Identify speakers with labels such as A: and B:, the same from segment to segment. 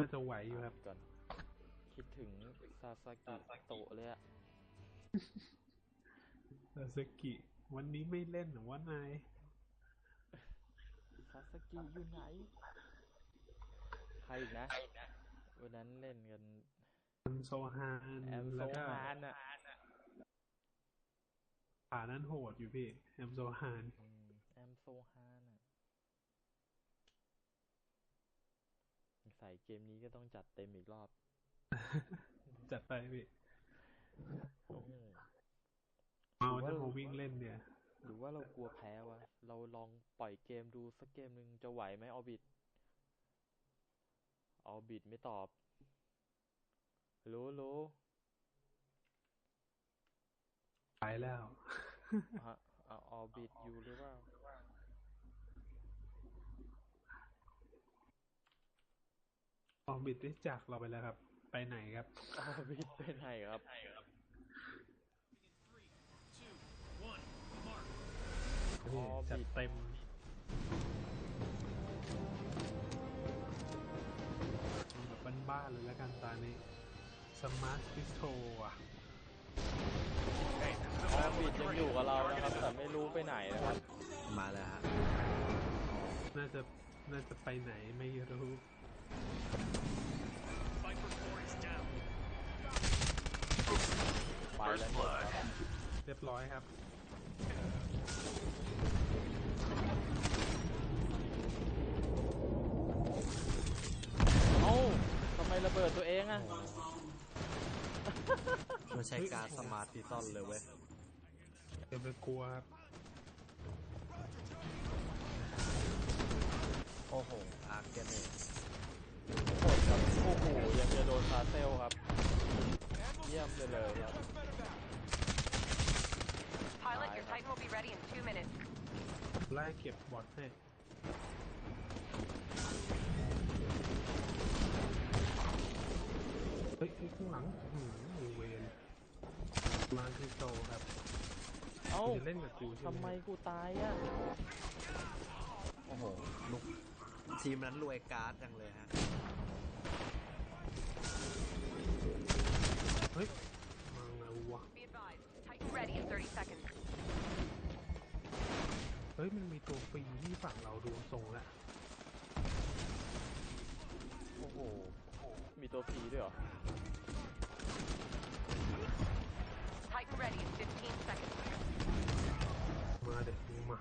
A: น่าจะไหวอยู่ครับ
B: ก่อน คิดถึงซาซากิโตะเลยอะ
A: ซาสึกิ วันนี้ไม่เล่นหรือว่านาย
B: ซาซากิอยู่ไหน ใครอีกนะ วันนั้นเล่นกัน
A: แอมโซฮาน
B: แอมโซ
A: แล้วก็
B: ฮานอะ
A: ป่านั้นโหดอยู่พี่ แอมโซฮาน
B: อืมแอมโซฮานอะ ใส่เกมนี้ก็ต้องจัดเต็มอีกรอบ
A: จัดไปพี่
B: โอ้โห
A: เมาจะมาวิ่งเล่นเนี่ย
B: หรือว่าเรากลัวแพ้วะ เราลองปล่อยเกมดูสักเกมหนึ่งจะไหวไหมออบิดออบิดไม่ตอบ รู้รู้
A: ไปแล้ว
B: ฮะออบิดอยู่หรือเปล่า
A: ออมบิดได้จากเราไปแล้วครับ ไปไหนครับ
B: ออบิดไปไหนครับ
A: นี่
B: ออบิด
A: จัดเต็มเอาแบบบ้านๆเลยแล้วกันตอนนี้สมาร์ทพิสโตอะ
B: ออบิดยังอยู่กับเรานะครับ แต่ไม่รู้ไปไหนนะครับ
C: มาแล้วฮะ
A: น่าจะน่าจะไปไหนไม่รู้
B: ไปแล้วเนี่ยครับ
A: เรียบร้อยครับ
B: เอ้าทำไมระเบิดตัวเองอะ
C: มันใช้การดสมาร์ทพิซอนเลยเว้ย
A: เดี๋ยวไปกลัวครับ
C: โอ้โหอาร์เกเนต
B: โหดครับโอ้โหยังจะโดนคาเซลครับ เยี่ยมไปเลยครับ
D: Pilot, your Titan will be ready in two minutes.
A: ไล่เก็บบอทให้เฮ้ยเฮ้ยข้างหลังอื้อหือเวนมาที่โตครับ
B: เอ้า
A: จะเล่นกับกูใช่ไหม
B: ทำไมกูตายอะ
C: โอ้โหลูกทีมนั้นรวยการ์ดจังเลยฮะ
A: เฮ้ย มาไงวะ
D: Be advised, Titan ready in 30 seconds.
A: เฮ้ย มันมีตัวฟรีที่ฝั่งเราดูทรงแล้ว
B: โอ้โห มีตัวพีด้วยเหรอ
D: Titan ready in 15 seconds.
A: มาเด็กมึงมา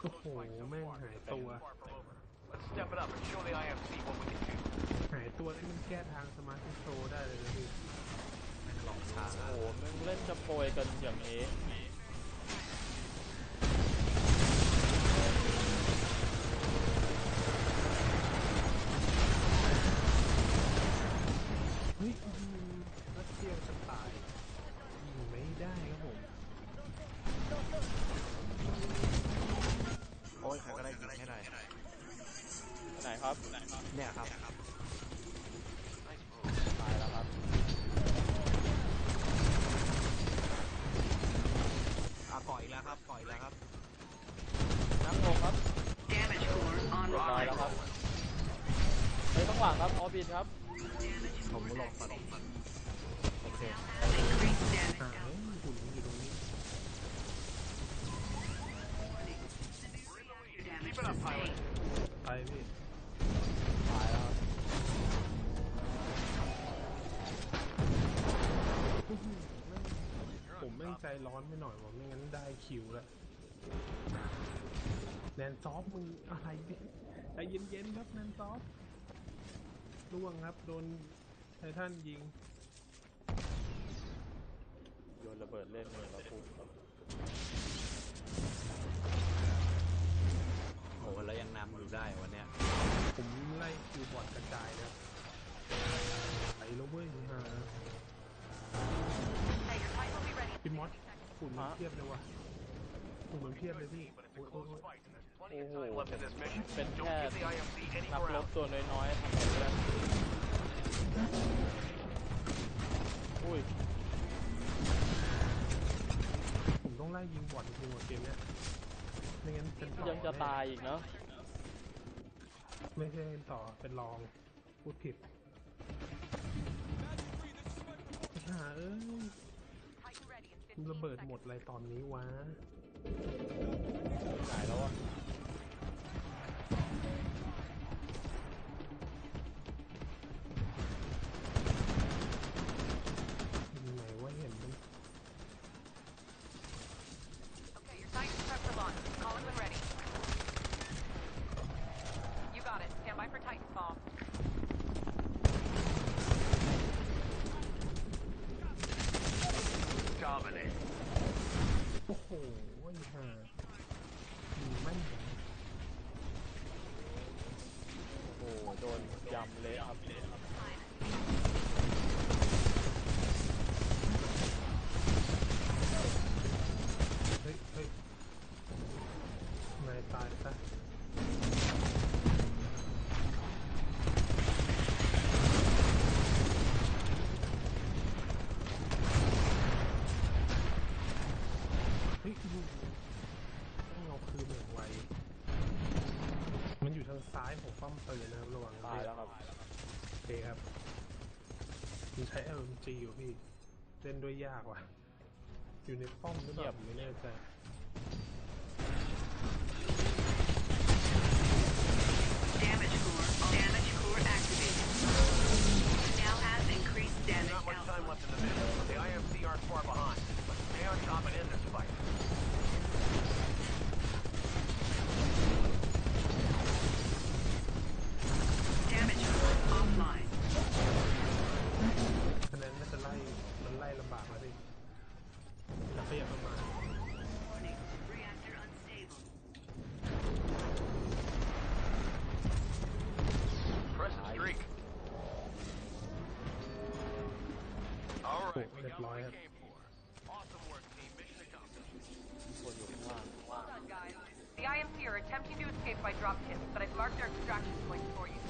A: โอ้โห แม่งหายตัว
E: Let's step it up and show the IMC what we can do.
A: หายตัวนี่มันแก้ทางสมาร์ทโชว์ได้เลยนะพี่
C: แม่งหลอกช้า
B: โอ้โหมึงเล่นจะโปรยกันอย่างนี้
A: เฮ้ยอื้อหือรัสเซียจะตายยิงไม่ได้ครับผม
C: โอ้ยใครก็ได้ยิงให้หน่อย
B: ไหนครับ
C: เนี่ยครับ
B: ตายแล้วครับ
C: อะก่อยอีก แล้วครับก่อยอีกแล้วครับ
B: นั่งลงครับ
D: Damage core
B: เรียบร้อยแล้วครับเฮ้ยต้องหวังครับออบิทครับ
C: ผมลงก่อนโอเค
D: Increased damage.
A: หายหุ่นอยู่ตรงนี้
E: Keep it up, pilot.
A: ไปพี่ ใจร้อนไปหน่อยว่าไม่งั้นได้คิวแล้วแนนซอฟมึงอะไรเนี่ยใจเย็นๆครับแนนซอฟร่วงครับโดนไททันยิง
B: โยนระเบิดเล่นเลยแล้วกู
C: โอ้โหแล้วยังนำอยู่ได้วันเนี้ย
A: ผมไล่คิวบอร์ดกระจายนะไปแล้วเว้ยฮะ พี่มอสฝุ่นมันเพียบเลยว่ะฝุ่นมันเพียบเลยพี่
E: But it's
A: โอ้
E: a
A: ยโอ้ย
E: close
A: โอ้ย
E: fight, and there's plenty of
B: Oh.
E: time left in this mission.
B: เป็น
E: Don't
B: แค่
E: give the IMC any
B: นักรบ
E: ground.
B: ตัวน้อยๆทำอะไรไม่ได้อุ้ย
A: ผมต้องไล่ยิงบอร์ดจริงๆว่ะเกมเนี้ยไม่งั้นเป็นต่อ
B: ยังจะตายอีกเนาะ
A: ไม่ใช่ต่อเป็นรองพูดผิดหาเอ้ย ระเบิดหมดอะไรตอนนี้วะ
B: หายแล้วอะ
A: โด
B: นยำเละครับ
A: เฮ้ยเฮ้ยนายตายซะเฮ้ยดูต้องเอาคืนอย่างไว มันอยู่ทางซ้ายของป้อ มปืนนะครับระวัง
B: ตายแล้วครับ
A: โอเคครับมันใช้ LMG อยู่พี่เล่นด้วยยากว่ะ อยู่ในป้อมหรือเปล่าผมไม่แน่ใจ
E: All right, we got what we came for. Awesome work, team. Mission accomplished.
B: คนอยู่ข้างล่าง
D: Well done, guys. The IMC are attempting to escape by dropship, but I've marked their extraction points for you.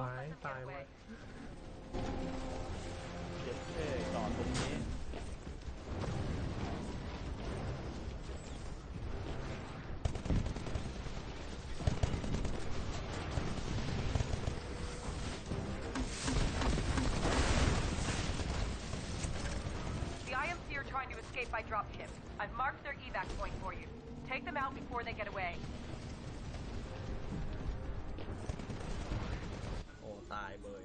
A: ตาย
D: escape by dropship. I've marked their evac point for you. Take them out before they get away.
C: โอ้ ตายเบย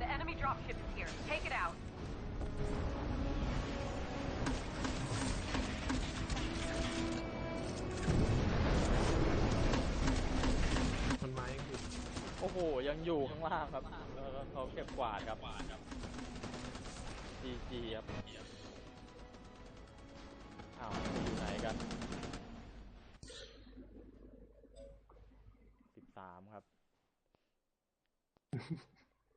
D: The enemy dropship is here. Take it out.
A: มันไม้ยังอยู่
B: โอ้โห ยังอยู่ข้างล่างครับแล้วก็เขาเก็บกวาดครับ จีจีครับอ้าวอยู่ไหนกันสิบสามครับ